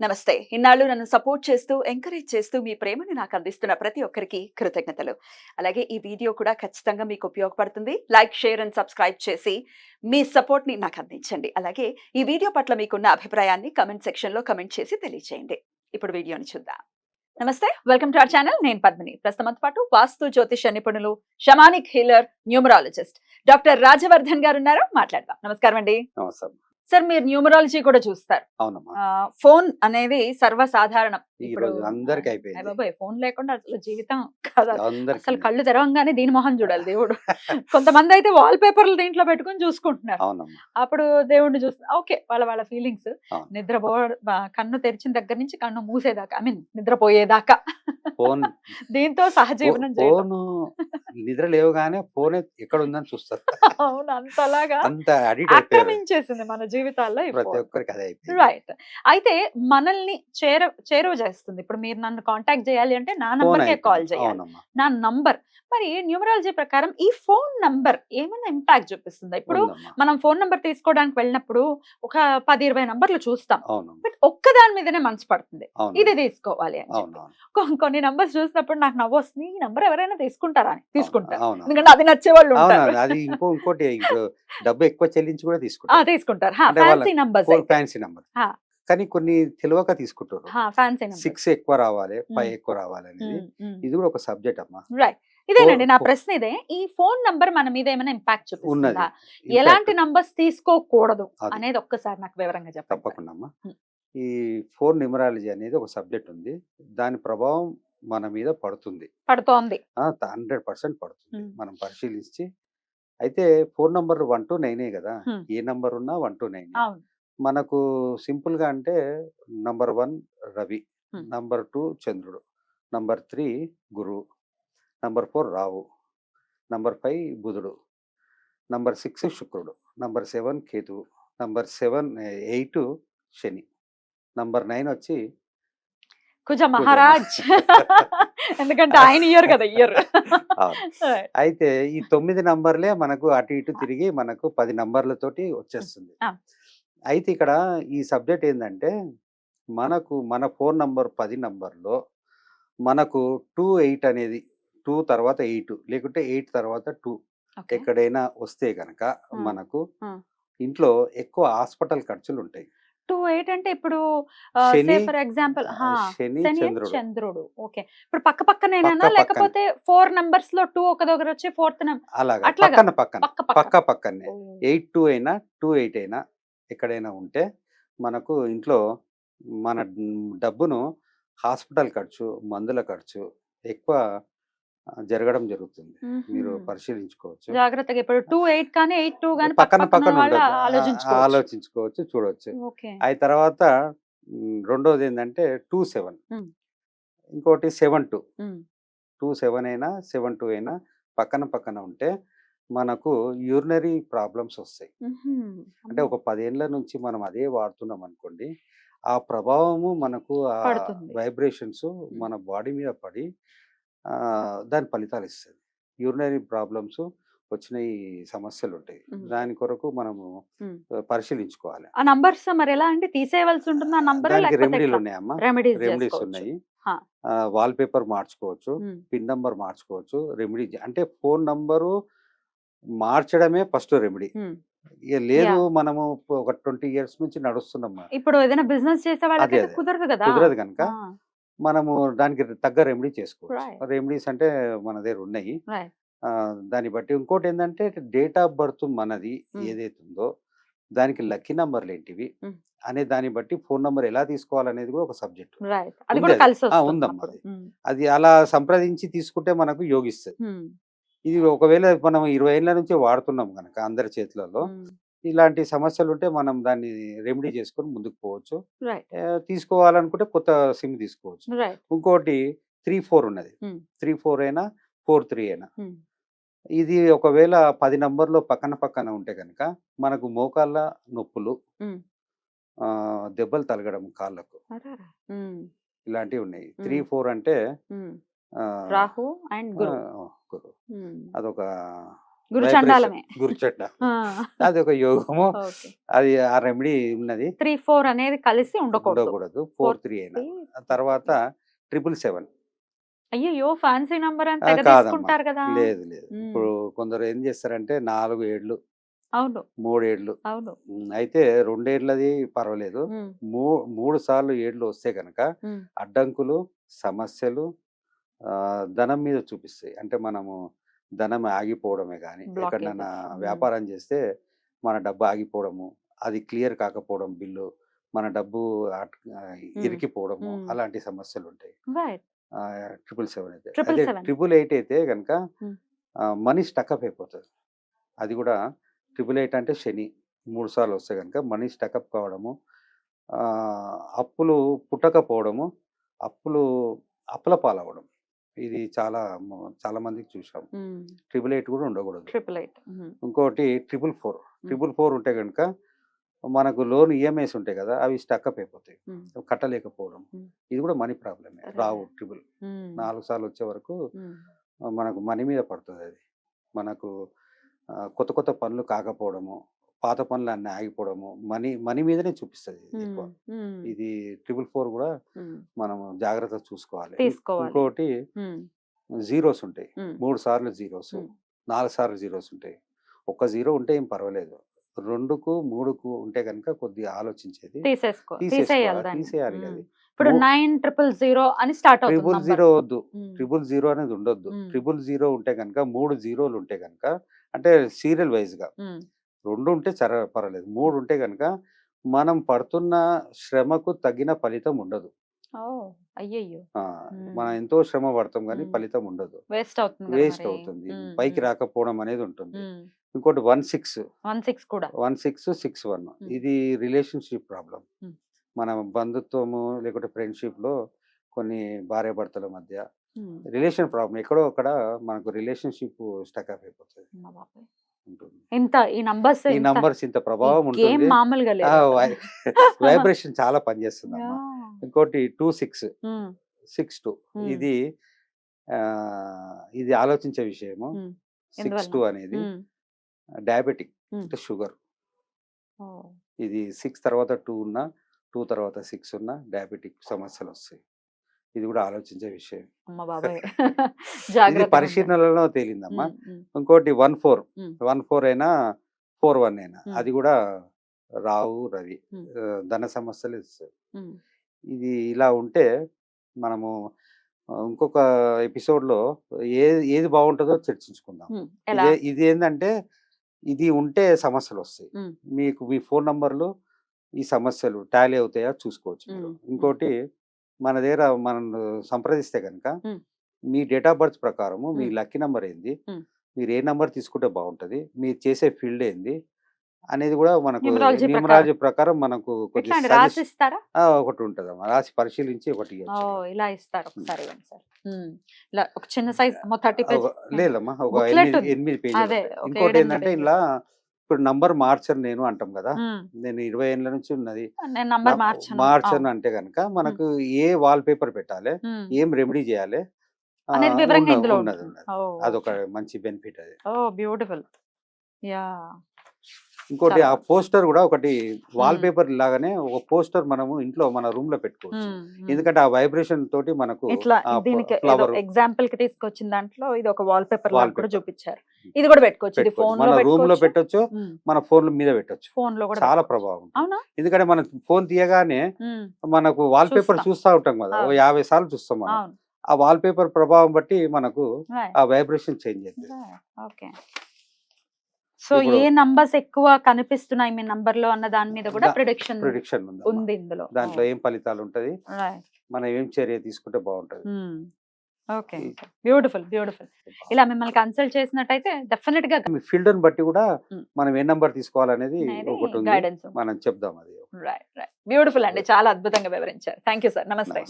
నమస్తే. ఇన్నాళ్ళు నన్ను సపోర్ట్ చేస్తూ ఎంకరేజ్ చేస్తూ మీ ప్రేమను నాకు అందిస్తున్న ప్రతి ఒక్కరికి కృతజ్ఞతలు. అలాగే ఈ వీడియో కూడా ఖచ్చితంగా మీకు ఉపయోగపడుతుంది. లైక్ షేర్ అండ్ సబ్స్క్రైబ్ చేసి మీ సపోర్ట్ని నాకు అందించండి. అలాగే ఈ వీడియో పట్ల మీకున్న అభిప్రాయాన్ని కమెంట్ సెక్షన్లో కమెంట్ చేసి తెలియజేయండి ఇప్పుడు వీడియోని చూద్దాం. నమస్తే. Welcome to our channel. నేను పద్మిని. ప్రస్తుతంతో పాటు వాస్తు జ్యోతిష నిపుణులు shamanic healer numerologist doctor Rajavardhan garu ఉన్నారు మాట్లాడదాం. నమస్కారం అండి. నమస్కారం. సార్ మీరు న్యూమరాలజీ కూడా చూస్తారు. ఫోన్ అనేది సర్వసాధారణం. ఇప్పుడు అందరికి అయిపోయింది. ఫోన్ లేకుండా అసలు జీవితం కాదు. అసలు కళ్ళు తెరవంగానే దీని మొహం చూడాలి దేవుడు. కొంతమంది అయితే వాల్ పేపర్లు దీంట్లో పెట్టుకొని చూసుకుంటున్నారు. అప్పుడు దేవుడిని చూస్తే ఓకే వాళ్ళ వాళ్ళ ఫీలింగ్స్. నిద్రపో కన్ను తెరిచిన దగ్గర నుంచి కన్ను మూసేదాకా ఐ మీన్ నిద్రపోయేదాకా. ఫోన్ దీంతో సహజీవనం ఫోన్ నిద్ర లేవగానే ఫోన్ ఎక్కడ ఉందని చూస్తారు. అవును అంతలాగా అంత అడిక్ట్ మన జీవితాల్లో ప్రతి. ఒక్కరికి అదే రైట్. అయితే మనల్ని చేర చేరువ చేస్తుంది. ఇప్పుడు మీరు నన్ను కాంటాక్ట్ చేయాలి అంటే నా నంబర్కే. కాల్ చేయాలి. నా నంబర్. మరి న్యూమరాలజీ ప్రకారం ఈ ఫోన్ నంబర్ ఏమైనా ఇంపాక్ట్ చూపిస్తుందా? ఇప్పుడు. మనం ఫోన్ నంబర్ తీసుకోవడానికి వెళ్ళినప్పుడు ఒక పది ఇరవై నంబర్లు చూస్తాం. బట్ ఒక్క దాని మీదనే మనసు పడుతుంది. ఇది తీసుకోవాలి అని కొన్ని నంబర్స్ చూసినప్పుడు నాకు నవ్వు వస్తుంది. ఈ నంబర్ ఎవరైనా తీసుకుంటారా అని? తీసుకుంటారు. ఎందుకంటే అది నచ్చే వాళ్ళు ఉంటారు అది ఇంకో ఇంకోటి ఇప్పుడు డబ్బు ఎక్కువ చెల్లించి కూడా తీసుకుంటారు. తీసుకుంటారు. Fancy numbers fancy number. కానీ కొన్ని తెలియక తీసుకుంటారు. సిక్స్ ఎక్కువ రావాలి ఫైవ్. ఎక్కువ రావాలి అనేది ఇది కూడా ఒక సబ్జెక్ట్ అమ్మా. రైట్ ఇదేనండి నా ప్రశ్న ఇదే. ఈ ఫోన్ నంబర్ మన మీద ఏమైనా ఇంపాక్ట్ చూపిస్తుందా? ఎలాంటి నంబర్స్ తీసుకోకూడదు. అనేది ఒక్కసారి నాకు వివరంగా చెప్పండి. తప్పకుండా అమ్మా. ఈ ఫోన్ న్యూమరాలజీ అనేది ఒక సబ్జెక్ట్ ఉంది. దాని ప్రభావం మన మీద పడుతుంది. పడుతోంది. హండ్రెడ్ పర్సెంట్ పడుతుంది. మనం పరిశీలించి అయితే ఫోన్ నంబర్ వన్ టు నైనే కదా. ఏ నంబర్ ఉన్నా వన్ టు నైన్ అవును మనకు సింపుల్గా అంటే number one Ravi. Number two చంద్రుడు నంబర్ త్రీ గురువు నంబర్ ఫోర్ రావు నంబర్ ఫైవ్ బుధుడు నంబర్ సిక్స్ శుక్రుడు నంబర్ సెవెన్ కేతువు number seven eight Shani number nine వచ్చి కుజ మహారాజ్ ఎందుకంటే ఆయన ఇయ్యరు కదా ఇయ్యరు. అయితే ఈ తొమ్మిది నంబర్లే మనకు అటు ఇటు తిరిగి మనకు పది నంబర్లతోటి వచ్చేస్తుంది. అయితే ఇక్కడ ఈ సబ్జెక్ట్ ఏంటంటే మనకు మన ఫోన్ నంబర్ పది నంబర్లో మనకు టూ ఎయిట్ అనేది టూ తర్వాత ఎయిట్ లేకుంటే ఎయిట్ తర్వాత టూ ఎక్కడైనా వస్తే గనక ఆ. మనకు. ఇంట్లో ఎక్కువ హాస్పిటల్ ఖర్చులు ఉంటాయి టూ ఎయిట్ అంటే ఇప్పుడు ఫర్ ఎగ్జాంపుల్ శని చంద్రుడు. ఓకే. ఇప్పుడు పక్క పక్కనేనా పక్క పక్కనే. లేకపోతే ఫోర్ నంబర్స్లో టూ ఒక దగ్గర వచ్చి ఫోర్త్ అట్లాగా? పక్కన పక్కన. పక్క పక్క పక్క పక్కనే ఎయిట్ టూ అయినా టూ ఎయిట్ అయినా ఎక్కడైనా ఉంటే మనకు ఇంట్లో మన డబ్బును హాస్పిటల్ ఖర్చు మందుల ఖర్చు ఎక్కువ జరగడం జరుగుతుంది. మీరు. పరిశీలించుకోవచ్చు. జాగ్రత్తగా ఇప్పుడు టూ ఎయిట్ కానీ ఎయిట్ టూ కానీ పక్కన పక్కన ఆలోచించుకోవచ్చు. చూడవచ్చు ఆ తర్వాత రెండోది ఏంటంటే టూ సెవెన్. ఇంకోటి సెవెన్ టూ. టూ సెవెన్ అయినా సెవెన్ టూ అయినా పక్కన పక్కన ఉంటే మనకు యూరినరీ ప్రాబ్లమ్స్ వస్తాయి. అంటే ఒక పదేళ్ళ నుంచి మనం అదే వాడుతున్నాం అనుకోండి ఆ ప్రభావము మనకు. వైబ్రేషన్స్ మన బాడీ మీద పడి దాని ఫలితాలు ఇస్తుంది. యూరినరీ ప్రాబ్లమ్స్ వచ్చిన ఈ సమస్యలు ఉంటాయి. దాని కొరకు మనము పరిశీలించుకోవాలి. ఆ నంబర్స్ మరి ఎలా అంటే తీసేయవలసి ఉంటుంది ఆ నంబర్ రెమెడీలు ఉన్నాయమ్మా. రెమెడీస్ రెమెడీస్ ఉన్నాయి. వాల్ పేపర్ మార్చుకోవచ్చు పిన్ నంబర్ మార్చుకోవచ్చు రెమెడీ అంటే ఫోన్ నంబరు మార్చడమే ఫస్ట్ రెమెడీ. లేదు. మనము ఒక ట్వంటీ ఇయర్స్ నుంచి నడుస్తున్నాం ఇప్పుడు ఏదైనా బిజినెస్ చేసే వాళ్ళకి. కుదరదు కదా? కుదరదు కనుక మనము దానికి తగ్గ రెమెడీ. చేసుకోవచ్చు రెమెడీస్ అంటే మన దగ్గర ఉన్నాయి దాన్ని బట్టి ఇంకోటి ఏంటంటే డేట్ ఆఫ్ బర్త్ మనది. ఏదైతే ఉందో దానికి లక్కీ నంబర్లు ఏంటివి. అనే దాన్ని బట్టి ఫోన్ నంబర్ ఎలా తీసుకోవాలనేది కూడా ఒక సబ్జెక్ట్ ఉందమ్మా. అది. అలా సంప్రదించి తీసుకుంటే మనకు యోగిస్తుంది ఇది ఒకవేళ మనం ఇరవై ఏళ్ళ నుంచి వాడుతున్నాం కనుక అందరి చేతులలో. ఇలాంటి సమస్యలు ఉంటే మనం దాన్ని రెమెడీ చేసుకొని ముందుకు పోవచ్చు. తీసుకోవాలనుకుంటే కొత్త సిమ్ తీసుకోవచ్చు. ఇంకోటి త్రీ ఫోర్ ఉన్నది. త్రీ ఫోర్ అయినా ఫోర్ త్రీ అయినా. ఇది ఒకవేళ పది నంబర్లో పక్కన పక్కన ఉంటే కనుక మనకు మోకాళ్ళ నొప్పులు దెబ్బలు తలగడం కాళ్ళకు ఇలాంటివి ఉన్నాయి. త్రీ. ఫోర్ అంటే రాహు అండ్ గురు అదొక గురు vibration, చండాలమే గురుచండ అది ఒక యోగము. అది ఆ రెమెడీ ఉన్నది. త్రీ ఫోర్ అనేది కలిసి ఉండకూడదు. ఫోర్ త్రీ అయినా. తర్వాత ట్రిపుల్ సెవెన్. అయ్యో ఫ్యాన్సీ నంబర్. తీసుకుంటారు కదా. లేదు లేదు. ఇప్పుడు కొందరు ఏం చేస్తారంటే నాలుగు ఏళ్ళు అవును. మూడు ఏళ్ళు అవును అయితే రెండేళ్ళది పర్వాలేదు. మూడు సార్లు ఏళ్ళు వస్తే కనుక అడ్డంకులు సమస్యలు ధనం మీద చూపిస్తాయి. అంటే మనము ధనం ఆగిపోవడమే కానీ. ఎక్కడైనా. వ్యాపారం చేస్తే మన డబ్బు ఆగిపోవడము అది క్లియర్ కాకపోవడం బిల్లు మన డబ్బు ఇరికిపోవడము. అలాంటి సమస్యలు ఉంటాయి. ట్రిపుల్ సెవెన్ అయితే అదే. ట్రిపుల్ ఎయిట్ అయితే కనుక. మనీ స్టక్అప్ అయిపోతుంది అది కూడా ట్రిపుల్ ఎయిట్ అంటే శని మూడు సార్లు వస్తే కనుక మనీ స్టక్అప్ కావడము అప్పులు పుట్టకపోవడము అప్పులు అప్పుల పాలవడం ఇది చాలా చాలా మందికి చూసాం. ట్రిపుల్ ఎయిట్ కూడా ఉండకూడదు. Triple eight. ఇంకోటి ట్రిపుల్ ఫోర్. ట్రిపుల్ ఫోర్ ఉంటే కనుక మనకు లోన్ ఈఎంఐస్ ఉంటాయి కదా అవి స్టక్అప్ అయిపోతాయి. ఉమ్, కట్టలేకపోవడం. ఇది కూడా మనీ ప్రాబ్లమే. రావు ట్రిపుల్ నాలుగు సార్లు వచ్చే వరకు మనకు మనీ మీద పడుతుంది అది. మనకు కొత్త కొత్త పనులు కాకపోవడము. పాత పనులు అన్నీ ఆగిపోవడము మనీ మనీ మీదనే చూపిస్తుంది ఇది ఎక్కువ ఇది ట్రిపుల్ ఫోర్ కూడా మనం జాగ్రత్త చూసుకోవాలి. ఇంకోటి జీరోస్ ఉంటాయి. మూడు సార్లు జీరోస్. నాలుగు సార్లు జీరోస్ ఉంటాయి. ఒక్క జీరో ఉంటే ఏం పర్వాలేదు. రెండుకు మూడుకు ఉంటే కనుక కొద్దిగా ఆలోచించేది తీసేయాలి. ఇప్పుడు నైన్ ట్రిపుల్ జీరో అని స్టార్ట్ ట్రిపుల్. జీరో వద్దు. ట్రిపుల్ జీరో అనేది ఉండొద్దు. ట్రిపుల్ జీరో ఉంటే కనుక మూడు జీరోలు ఉంటే కనుక అంటే సీరియల్ వైజ్గా రెండు ఉంటే చర పర్వాలేదు. మూడు ఉంటే కనుక మనం పడుతున్న శ్రమకు తగిన ఫలితం ఉండదు. అయ్యయ్యో! Hmm. మనం ఎంతో శ్రమ పడతాం కానీ. ఫలితం ఉండదు. వేస్ట్ అవుతుంది వేస్ట్. అవుతుంది. పైకి రాకపోవడం అనేది ఉంటుంది. ఇంకోటి వన్ సిక్స్. వన్ సిక్స్ కూడా. One six six one. ఇది రిలేషన్షిప్ ప్రాబ్లం. మన బంధుత్వము లేకుంటే ఫ్రెండ్షిప్లో కొన్ని భార్యాభర్తల మధ్య ఉమ్, రిలేషన్ ప్రాబ్లం ఎక్కడో అక్కడ మనకు రిలేషన్షిప్ స్టక్అప్ అయిపోతుంది. ఉంటుంది. ఈ నంబర్స్ ఈ నంబర్స్ ఇంత ప్రభావం ఉంటుంది. మామూలుగా వైబ్రేషన్ చాలా పనిచేస్తుంది అమ్మా. ఇంకోటి టూ సిక్స్ సిక్స్ టూ. ఇది ఇది ఆలోచించే విషయము. సిక్స్? టూ అనేది డయాబెటిక్. అంటే షుగర్ ఇది సిక్స్ తర్వాత టూ ఉన్న టూ తర్వాత సిక్స్ ఉన్న డయాబెటిక్ సమస్యలు వస్తాయి. ఇది కూడా ఆలోచించే విషయం. ఇది పరిశీలనలో తేలిందమ్మా. ఇంకోటి వన్ ఫోర్. వన్ ఫోర్ అయినా ఫోర్ వన్ అయినా. అది కూడా రావు రవి. ధన సమస్యలు ఇస్తాయి. ఇది ఇలా ఉంటే మనము ఇంకొక ఎపిసోడ్లో ఏది ఏది బాగుంటుందో చర్చించుకుందాం. ఇదే ఇది ఏంటంటే ఇది ఉంటే సమస్యలు వస్తాయి. మీకు మీ ఫోన్ నంబర్లు ఈ సమస్యలు టాలీ అవుతాయా చూసుకోవచ్చు. ఇంకోటి మన దగ్గర మనం సంప్రదిస్తే కనుక. మీ డేట్ ఆఫ్ బర్త్ ప్రకారము మీ. లక్కీ నంబర్ ఏంది. మీరు ఏ నంబర్ తీసుకుంటే బాగుంటది? మీరు చేసే ఫీల్డ్ ఏంది? అనేది కూడా మనకు Numerology ప్రకారం. మనకు ఒకటి ఉంటుంది రాసి పరిశీలించి ఒకటి ఇలా ఇస్తారు. ఒకసారి ఇలా ఒక చిన్న సైజ్ పేజ్ లేదమ్మా. ఒక ఎనిమిది ఒక ఇంకోటి ఏంటంటే. ఇలా ఇప్పుడు నంబర్ మార్చను నేను అంటాం కదా! నేను ఇరవై ఏళ్ళ నుంచి ఉన్నది. మార్చాను. అంటే కనుక మనకు ఏ వాల్ పేపర్ పెట్టాలి ఏం రెమెడీ చేయాలి ఉన్నది. ఉన్నది అదొక మంచి బెనిఫిట్ అది. బ్యూటిఫుల్. యా ఇంకోటి ఆ. పోస్టర్ కూడా ఒకటి వాల్. పేపర్ లాగానే ఒక పోస్టర్ మనము ఇంట్లో మన రూమ్లో పెట్టుకోవచ్చు ఎందుకంటే ఆ వైబ్రేషన్ తోటి మనకు ఎగ్జాంపుల్కి తీసుకొచ్చిన దాంట్లో ఇది ఒక వాల్ పేపర్ లాగా కూడా. చూపించారు ఇది కూడా పెట్టుకోవచ్చు మన లో రూమ్లో పెట్టొచ్చు మన ఫోన్ మీద పెట్టొచ్చు ఫోన్లో కూడా చాలా. ప్రభావం ఎందుకంటే మనం ఫోన్ తీయగానే మనకు వాల్ పేపర్ చూస్తాం. ఉంటాం కదా ఓ. యాభై సార్లు చూస్తాం మనం ఆ వాల్ పేపర్ ప్రభావం బట్టి మనకు. ఆ వైబ్రేషన్ చేంజ్ అవుతుంది. ఓకే సో ఏ నంబర్స్ ఎక్కువ కనిపిస్తున్నాయి మీ నంబర్లో అన్న దాని మీద కూడా ప్రిడిక్షన్ ప్రిడిక్షన్ ఉంది ఇందులో. దాంట్లో ఏం ఫలితాలు ఉంటది? మనం ఏం చర్య తీసుకుంటే బాగుంటది. ఓకే. బ్యూటిఫుల్ బ్యూటిఫుల్ ఇలా మిమ్మల్ని కన్సల్ట్ చేసినట్టయితే డెఫినెట్గా మీ ఫీల్డ్ని బట్టి కూడా Hmm. మనం ఏ నంబర్ తీసుకోవాలనేది ఒకటి ఉంది. గైడెన్స్ మనం చెప్దాం అది. రైట్ రైట్ బ్యూటిఫుల్ అండి. చాలా అద్భుతంగా వివరించారు. థ్యాంక్ యూ సార్ నమస్తే.